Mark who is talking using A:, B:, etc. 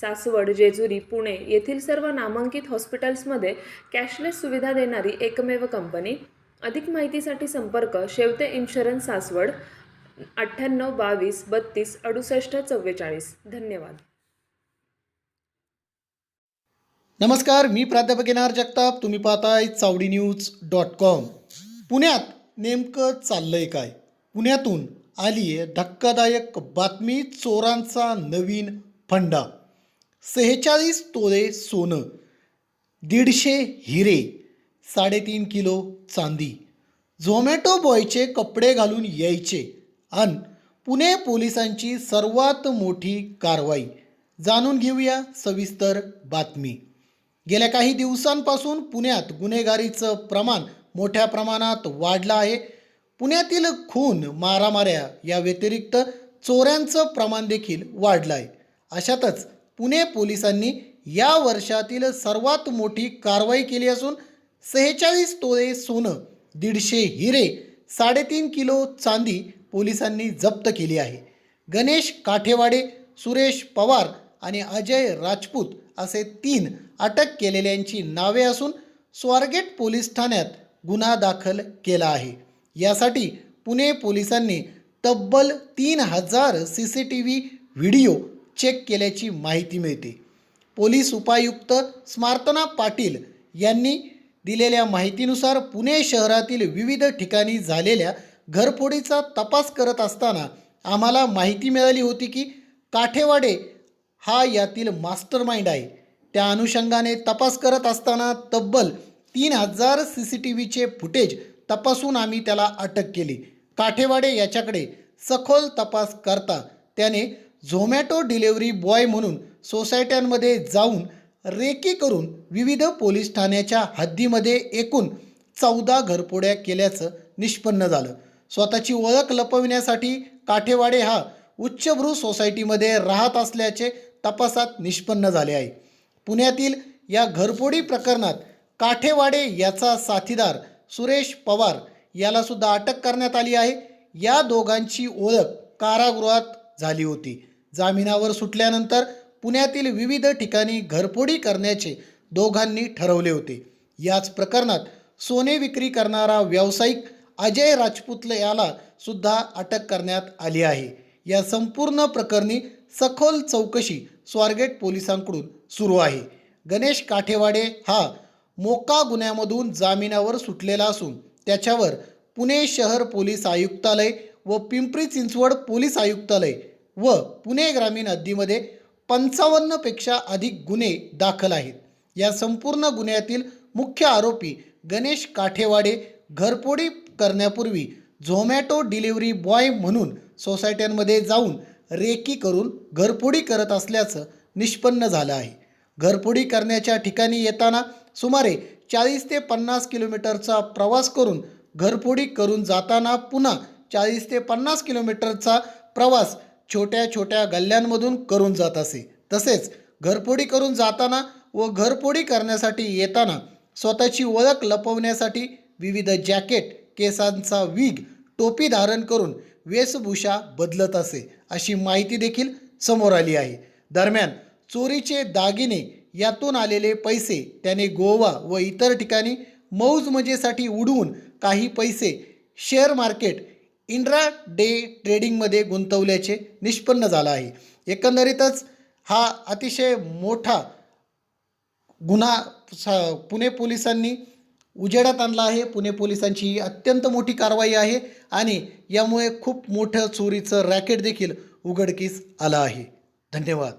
A: सासवड जेजुरी पुणे येथील सर्व नामांकित हॉस्पिटल्समध्ये कॅशलेस सुविधा देणारी एकमेव कंपनी. अधिक माहितीसाठी संपर्क शेवते इन्शुरन्स सासवड अठ्ठ्याण्णव बावीस बत्तीस अडुसष्ट चव्वेचाळीस. धन्यवाद.
B: नमस्कार मी प्राध्यापक येणार जगताप. तुम्ही पाहताय चावडी न्यूज डॉट कॉम. पुण्यात नेमकं चाललंय काय? पुण्यातून आली आहे धक्कादायक बातमी चोरांचा नवीन फंडा. सेहेचाळीस तोळे सोनं दीडशे हिरे साडेतीन किलो चांदी झोमॅटो बॉयचे कपडे घालून यायचे आणि पुणे पोलिसांची सर्वात मोठी कारवाई. जाणून घेऊया सविस्तर बातमी. गेल्या काही दिवसांपासून पुण्यात गुन्हेगारीचं प्रमाण मोठ्या प्रमाणात वाढलं आहे. पुण्यातील खून मारामाऱ्या या व्यतिरिक्त चोऱ्यांचं प्रमाण देखील वाढलं आहे अशातच पुणे पोलिसांनी या वर्षातील सर्वात मोठी कारवाई केली असून सेहेचाळीस तोळे सोनं दीडशे हिरे साडेतीन किलो चांदी पोलिसांनी जप्त केली आहे. गणेश काठेवाडे सुरेश पवार आणि अजय राजपूत असे तीन अटक केलेल्यांची नावे असून स्वारगेट पोलीस ठाण्यात गुन्हा दाखल केला आहे. यासाठी पुणे पोलिसांनी तब्बल तीन हजार C C T V video check केल्याची माहिती मिळते. पोलीस उपायुक्त स्मार्तना पाटील यांनी दिलेल्या माहितीनुसार पुणे शहरातील विविध ठिकाणी झालेल्या घरफोडीचा तपास करत असताना आम्हाला माहिती मिळाली होती की काठेवाडे हा यातील मास्टरमाइंड आहे. त्या अनुषंगाने तपास करत असताना तब्बल तीन हजार सी सी टी व्हीचे फुटेज तपासून आम्ही त्याला अटक केली. काठेवाडे याच्याकडे सखोल तपास करता त्याने झोमॅटो डिलेवरी बॉय म्हणून सोसायट्यांमध्ये जाऊन रेकी करून विविध पोलीस ठाण्याच्या हद्दीमध्ये एकूण चौदा घरपोड्या केल्याचं निष्पन्न झालं. स्वतःची ओळख लपविण्यासाठी काठेवाडे हा उच्चभ्रू सोसायटीमध्ये राहत असल्याचे तपासात निष्पन्न झाले आहे. पुण्यातील या घरफोडी प्रकरणात काठेवाडे याचा साथीदार सुरेश पवार यालासुद्धा अटक करण्यात आली आहे. या दोघांची ओळख कारागृहात झाली होती. जामिनावर सुटल्यानंतर पुण्यातील विविध ठिकाणी घरफोडी करण्याचे दोघांनी ठरवले होते. याच प्रकरणात सोने विक्री करणारा व्यावसायिक अजय राजपूतले याला सुद्धा अटक करण्यात आली आहे. या संपूर्ण प्रकरणी सखोल चौकशी स्वारगेट पोलिसांकडून सुरू आहे. गणेश काठेवाडे हा मोका गुन्ह्यामधून जामिनावर सुटलेला असून त्याच्यावर पुणे शहर पोलीस आयुक्तालय व पिंपरी चिंचवड पोलीस आयुक्तालय व पुणे ग्रामीण हद्दीमध्ये पंचावन्नपेक्षा अधिक गुन्हे दाखल आहेत. या संपूर्ण गुन्ह्यातील मुख्य आरोपी गणेश काठेवाडे घरपोडी करण्यापूर्वी झोमॅटो डिलिव्हरी बॉय म्हणून सोसायट्यांमध्ये जाऊन रेकी करून घरपोडी करत असल्याचं निष्पन्न झालं आहे. घरपोडी करण्याच्या ठिकाणी येताना सुमारे चाळीस ते पन्नास किलोमीटरचा प्रवास करून घरपोडी करून जाताना पुन्हा चाळीस ते पन्नास किलोमीटरचा प्रवास छोट्या छोट्या गल्ल्यांमधून करून जात असे. तसेच घरफोडी करून जाताना व घरफोडी करण्यासाठी येताना स्वतःची ओळख लपवण्यासाठी विविध जॅकेट केसांचा विग टोपी धारण करून वेशभूषा बदलत असे अशी माहिती देखील समोर आली आहे. दरम्यान चोरीचे दागिने यातून आलेले पैसे त्याने गोवा व इतर ठिकाणी मौज मजेसाठी उडवून काही पैसे शेअर मार्केट इंट्रा डे ट्रेडिंगमध्ये गुंतवल्याचे निष्पन्न झालं आहे. एकंदरीतच हा अतिशय मोठा गुन्हा पुणे पोलिसांनी उजेडात आणला आहे. पुणे पोलिसांची ही अत्यंत मोठी कारवाई आहे आणि यामुळे खूप मोठं चोरीचं रॅकेट देखील उघडकीस आलं आहे. धन्यवाद.